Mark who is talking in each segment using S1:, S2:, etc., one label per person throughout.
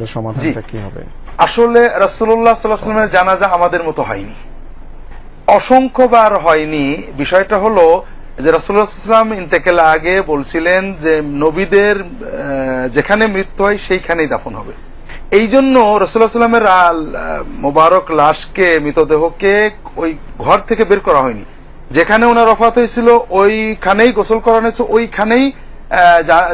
S1: আসলে সমাধানটা কি হবে?
S2: আসলে রাসূলুল্লাহ সাল্লাল্লাহু আলাইহি ওয়াসাল্লামের জানাজা আমাদের মতো হয়নি। অসংখ্যবার হয়নি। বিষয়টা হলো যে রাসূলুল্লাহ সাল্লাল্লাহু আলাইহি ওয়াসাল্লাম ইন্তেকালের আগে বলছিলেন যে নবীদের যেখানে মৃত্যু হয় সেইখানেই দাফন হবে। এই জন্য রসুল্লাহ সাল্লামের মোবারক লাশকে মৃতদেহকে ওই ঘর থেকে বের করা হয়নি। যেখানে ওনার রফাত হয়েছিল ওইখানেই গোসল করানো হয়েছে ওইখানেই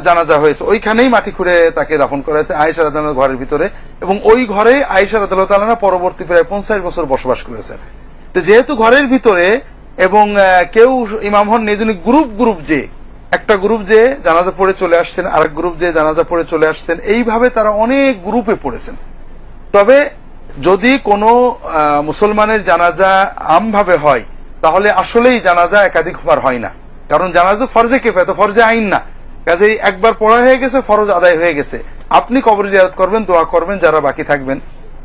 S2: জানাজা হয়েছে। ওইখানেই মাটি খুঁড়ে তাকে দাফন করা হয়েছে আয়েশা রাদানের ঘরের ভিতরে। এবং ওই ঘরে আয়েশা রাদালতালানা পরবর্তী প্রায় পঞ্চাশ বছর বসবাস করেছেন তো যেহেতু ঘরের ভিতরে এবং কেউ ইমাম হন নিয়ে গ্রুপ গ্রুপ যে, একটা গ্রুপ যে জানাজা পড়ে চলে আসছেন, আরেক গ্রুপ যে জানাজা পড়ে চলে আসছেন, এইভাবে তারা অনেক গ্রুপে পড়েছেন। তবে যদি কোনো মুসলমানের জানাজা আমভাবে হয়, তাহলে আসলেই জানাজা একাধিকবার হয় না। কারণ জানাজা ফরজে কেফে তো ফরজে আইন না। কাজেই একবার পড়া হয়ে গেছে ফরজ আদায় হয়ে গেছে। আপনি কবর জিয়ারত করবেন দোয়া করবেন যারা বাকি থাকবেন।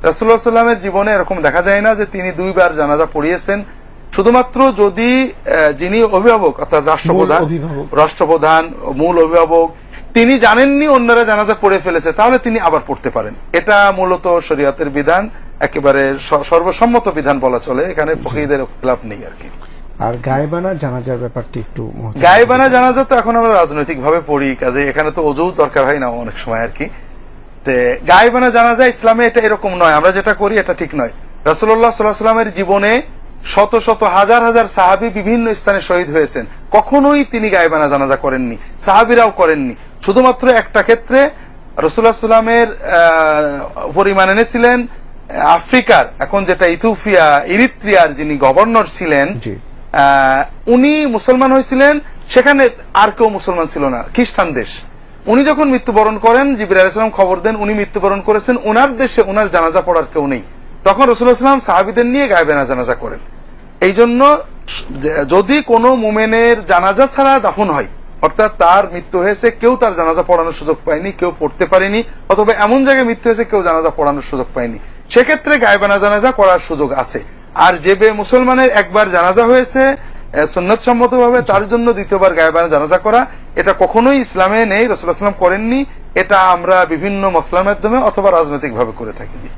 S2: রাসুল্লাহ সাল্লামের জীবনে এরকম দেখা যায় না যে তিনি দুইবার জানাজা পড়িয়েছেন। শুধুমাত্র যদি যিনি অভিভাবক অর্থাৎ রাষ্ট্রপ্রধান রাষ্ট্রপ্রধান মূল অভিভাবক তিনি জানেননি অন্যরা জানাজা পড়ে ফেলেছে তাহলে তিনি আবার পড়তে পারেন। এটা মূলত শরীয়তের বিধান একেবারে সর্বসম্মত বিধান বলা চলে এখানে ফকিদের লাভ নেই আর কি।
S1: আর গায়েবানা জানাজার ব্যাপারটি একটু
S2: গায়েবানা জানাজা তো এখন আমরা রাজনৈতিক ভাবে পড়ি কাজে এখানে তো অজু দরকার হয় না অনেক সময় আর কি। গায়েবানা জানাজা ইসলামে এটা এরকম নয় আমরা যেটা করি এটা ঠিক নয়। রাসুল্লাহ সাল্লাহ সাল্লামের জীবনে শত শত হাজার হাজার সাহাবি বিভিন্ন স্থানে শহীদ হয়েছেন। কখনোই তিনি গায়েবানা জানাজা করেননি সাহাবিরাও করেননি। শুধুমাত্র একটা ক্ষেত্রে রসুল্লাহ সাল্লামের পরিমাণ এনেছিলেন আফ্রিকার এখন যেটা ইথিওপিয়া ইরিত্রিয়ার যিনি গভর্নর ছিলেন উনি মুসলমান হয়েছিলেন, সেখানে আর কেউ মুসলমান ছিল না, খ্রিস্টান দেশ। উনি যখন মৃত্যুবরণ করেন জিবির আলাইসালাম খবর দেন, উনি মৃত্যুবরণ করেছেন ওনার দেশে ওনার জানাজা পড়ার কেউ নেই। তখন রসুলাম সাহাবিদের নিয়ে গায়েবেনা জানাজা করেন। এই জন্য যদি কোনো মোমেনের জানাজা ছাড়া দাফন হয়, অর্থাৎ তার মৃত্যু হয়েছে, কেউ তার জানাজা পড়ানোর সুযোগ পায়নি, কেউ পড়তে পারেনি, অথবা এমন জায়গায় মৃত্যু হয়েছে, কেউ জানাজা পড়ানোর সুযোগ পায়নি, সেক্ষেত্রে গায়েবানা জানাজা করার সুযোগ আছে। আর যে বে মুসলমানের একবার জানাজা হয়েছে সন্ন্যত সম্মত ভাবে তার জন্য দ্বিতীয়বার গায়েবানা জানাজা করা এটা কখনোই ইসলামে নেই রসুলাম করেননি এটা আমরা বিভিন্ন মশলার মাধ্যমে অথবা রাজনৈতিক ভাবে করে থাকি।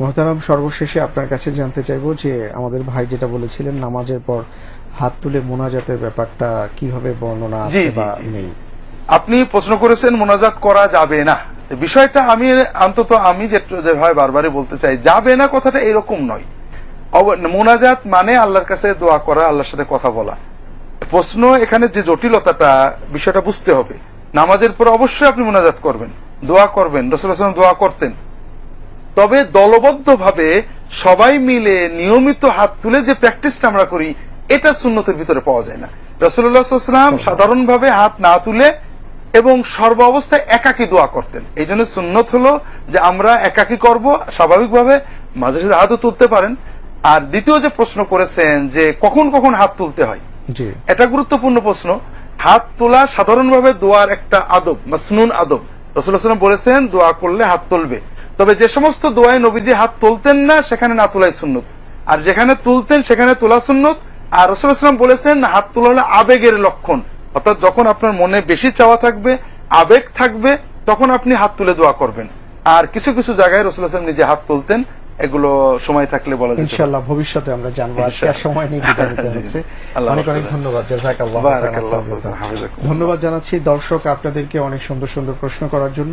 S1: মহতারাম সর্বশেষে আপনার কাছে জানতে চাইব যে আমাদের ভাই যেটা বলেছিলেন নামাজের পর হাত তুলে মোনাজাতের ব্যাপারটা কীভাবে বর্ণনা। নেই?
S2: আপনি প্রশ্ন করেছেন মোনাজাত করা যাবে না। বিষয়টা আমি অন্তত আমি যে- যেভাবে বারবারই বলতে চাই যাবে না কথাটা এরকম নয়। মোনাজাত মানে আল্লাহর কাছে দোয়া করা, আল্লাহর সাথে কথা বলা। প্রশ্ন এখানে যে জটিলতাটা, বিষয়টা বুঝতে হবে। নামাজের পর অবশ্যই আপনি মোনাজাত করবেন, দোয়া করবেন, রসুল আসলাম দোয়া করতেন। তবে দলবদ্ধভাবে সবাই মিলে নিয়মিত হাত তুলে যে প্র্যাকটিসটা আমরা করি, এটা সুন্নতের ভিতরে পাওয়া যায় না। রসুল্লাহাম সাধারণভাবে হাত না তুলে এবং সর্ব অবস্থায় একাকি দোয়া করতেন। এই জন্য সুন্নত হলো যে আমরা একাকি করব, স্বাভাবিকভাবে মাঝে সাঝে হাতও তুলতে পারেন আর দ্বিতীয় যে প্রশ্ন করেছেন যে কখন কখন হাত তুলতে হয় এটা গুরুত্বপূর্ণ প্রশ্ন। হাত তোলা সাধারণভাবে দোয়ার একটা আদব মাসনুন আদব। রসুল্লাহাম বলেছেন দোয়া করলে হাত তুলবে। তবে যে সমস্ত দোয়ায় নবীজি হাত তুলতেন না সেখানে না তোলাই সুন্নত। আর যেখানে তুলতেন সেখানে তোলা সুন্নত। আর রসুলাম বলেছেন হাত তোলা হলো আবেগের লক্ষণ। অর্থাৎ যখন আপনার মনে বেশি চাওয়া থাকবে আবেগ থাকবে তখন আপনি হাত তুলে দোয়া করবেন। আর কিছু কিছু জায়গায় রসুলাম নিজে হাত তুলতেন। এগুলো সময় থাকলে বলা যেতে ইনশাআল্লাহ
S1: ইনশাল্লাহ ভবিষ্যতে আমরা জানব। আজকে আর সময় নিয়ে বিদায় নিতে হচ্ছে অনেক অনেক ধন্যবাদ।
S2: জাযাকাল্লাহ
S1: ধন্যবাদ জানাচ্ছি দর্শক আপনাদেরকে অনেক সুন্দর সুন্দর প্রশ্ন করার জন্য।